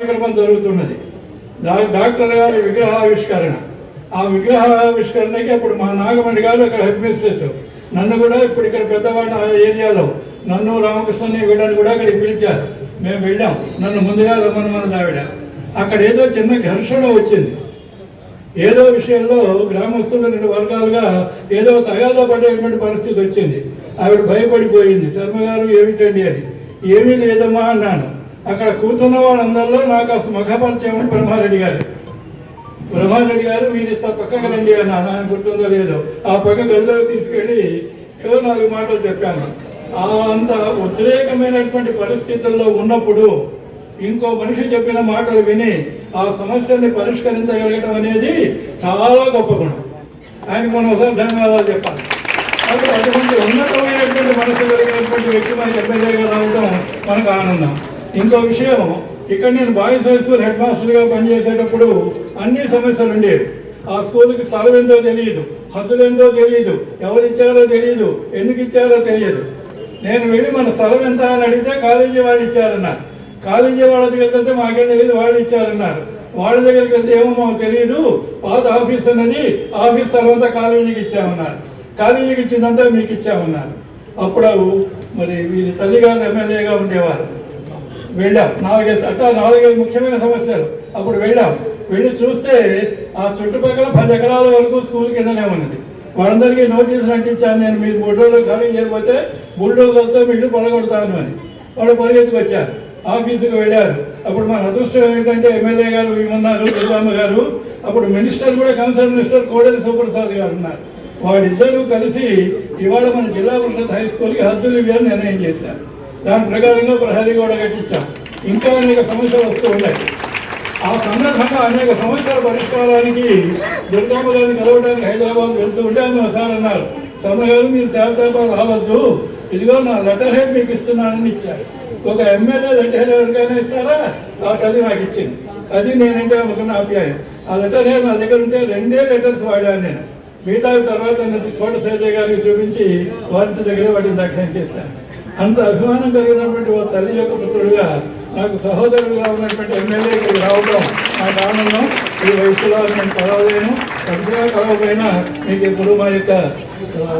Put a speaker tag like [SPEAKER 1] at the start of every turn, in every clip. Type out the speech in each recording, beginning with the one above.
[SPEAKER 1] కార్యక్రమం జరుగుతున్నది. డాక్టర్ గారి విగ్రహావిష్కరణ. ఆ విగ్రహావిష్కరణకి అప్పుడు మా నాగమణి గారు అక్కడ హెడ్ మిస్ట్రెస్. నన్ను కూడా ఇప్పుడు ఇక్కడ పెద్దవాడ ఏరియాలో నన్ను రామకృష్ణని వీళ్ళని కూడా అక్కడికి పిలిచారు. మేము వెళ్ళాం. నన్ను ముందుగా రమ్మనమన్నది ఆవిడ. అక్కడ ఏదో చిన్న ఘర్షణ వచ్చింది. ఏదో విషయంలో గ్రామస్తులు రెండు వర్గాలుగా ఏదో తగాదా పడేటువంటి పరిస్థితి వచ్చింది. ఆవిడ భయపడిపోయింది. శర్మ గారు ఏమిటండి అని ఏమీ లేదమ్మా అన్నాను. అక్కడ కూర్చున్న వాళ్ళందరిలో నాకు అసలు మఖపరిచయం బ్రహ్మారెడ్డి గారు. బ్రహ్మారెడ్డి గారు మీరు ఇస్తా పక్కకు రండి అన్నాను ఆయన గుర్తుందో లేదో. ఆ పక్క గదిలోకి తీసుకెళ్ళి ఏదో నాలుగు మాటలు చెప్పాను. అంత ఉద్రేకమైనటువంటి పరిస్థితుల్లో ఉన్నప్పుడు ఇంకో మనిషి చెప్పిన మాటలు విని ఆ సమస్యని పరిష్కరించగలగడం అనేది చాలా గొప్ప గుణం. ఆయనకు మనం ఒకసారి ధన్యవాదాలు చెప్పాలి. అటువంటి ఉన్నతమైనటువంటి మనసు కలిగినటువంటి వ్యక్తి మనకి ఎమ్మెల్యేగా రావడం మనకు ఆనందం. ఇంకో విషయం ఇక్కడ నేను బాయ్స్ హై స్కూల్ హెడ్ మాస్టర్గా పనిచేసేటప్పుడు అన్ని సమస్యలు ఉండేవి. ఆ స్కూల్కి స్థలం ఏందో తెలియదు హద్దులు ఏందో తెలియదు ఎవరు ఇచ్చారో తెలియదు ఎందుకు ఇచ్చారో తెలియదు నేను వెళ్ళి మన స్థలం ఎంత అని అడిగితే కాలేజీ వాళ్ళు ఇచ్చారన్నారు. కాలేజీ వాళ్ళ దగ్గరికి వెళ్తే మాకేం తెలియదు వాళ్ళు ఇచ్చారన్నారు. వాళ్ళ దగ్గరికి వెళ్తే ఏమో మాకు తెలియదు పాత ఆఫీస్ ఉన్నది ఆఫీస్ తర్వాత కాలేజీకి ఇచ్చామన్నారు. కాలేజీకి ఇచ్చిందంతా మీకు ఇచ్చామన్నారు. అప్పుడు మరి వీరి తల్లిగారు ఎమ్మెల్యేగా ఉండేవారు. వెళ్ళాం. నాలుగైదు అట్లా నాలుగైదు ముఖ్యమైన సమస్యలు. అప్పుడు వెళ్ళాం. వెళ్ళి చూస్తే ఆ చుట్టుపక్కల పది ఎకరాల వరకు స్కూల్ కిందనే ఉన్నది. వాళ్ళందరికీ నోటీసులు అంటించాను నేను మీరు మూడు రోజులు ఖాళీ చేయకపోతే బుల్డోజర్తో మీరు పొలగొడతాను అని. వాళ్ళు పరిగెత్తుకు వచ్చారు ఆఫీసుకు వెళ్ళారు. అప్పుడు మన అదృష్టం ఏంటంటే ఎమ్మెల్యే గారు ఉన్నారు దుర్గామ్మ గారు? అప్పుడు మినిస్టర్ కూడా కన్సర్న్ మినిస్టర్ కోడెల సుప్రసాద్ గారు ఉన్నారు. వాళ్ళిద్దరూ కలిసి ఇవాళ మన జిల్లా పరిషత్ హై స్కూల్కి హద్దులు ఇవ్వాలని నిర్ణయం చేశారు. దాని ప్రకారంగా ప్రహరీ కూడా కట్టించాం. ఇంకా అనేక సమస్యలు వస్తూ ఉన్నాయి. ఆ సందర్భంగా అనేక సమస్యల పరిష్కారానికి దుర్గాపురాన్ని కలవడానికి హైదరాబాద్ వెళ్తూ ఉంటే ఆమె ఒకసారి అన్నారు. సమయాలు మీరు తేపతేప రావద్దు. ఇదిగో నా లెటర్ హెడ్ మీకు ఇస్తున్నానని ఇచ్చారు. ఒక ఎమ్మెల్యే లెటర్ హెడ్ ఎవరికైనా ఇస్తారా? ఆ అది నాకు ఇచ్చింది. అది నేనంటే అనుకున్న అభిప్రాయం. ఆ లెటర్ హెడ్ నా దగ్గర ఉంటే రెండే లెటర్స్ వాడాను నేను. మిగతా తర్వాత కోట సైజయ్ గారికి చూపించి వారి దగ్గర వాటిని దగ్ధం చేశాను. అంత అభిమానం కలిగినటువంటి ఓ తల్లి యొక్క పుత్రుడుగా నాకు సహోదరుడుగా ఉన్నటువంటి ఎమ్మెల్యేకి రావడం నాకు ఆనందం ఈ వయసులో నేను కలవలేను. పెద్దగా కలవకపోయినా మీకు ఇప్పుడు మా యొక్క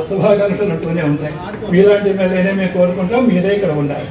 [SPEAKER 1] శుభాకాంక్షలు ఉంటూనే ఉంటాయి. మీలాంటి ఎమ్మెల్యేనే మేము కోరుకుంటాం మీరే ఇక్కడ ఉండాలి.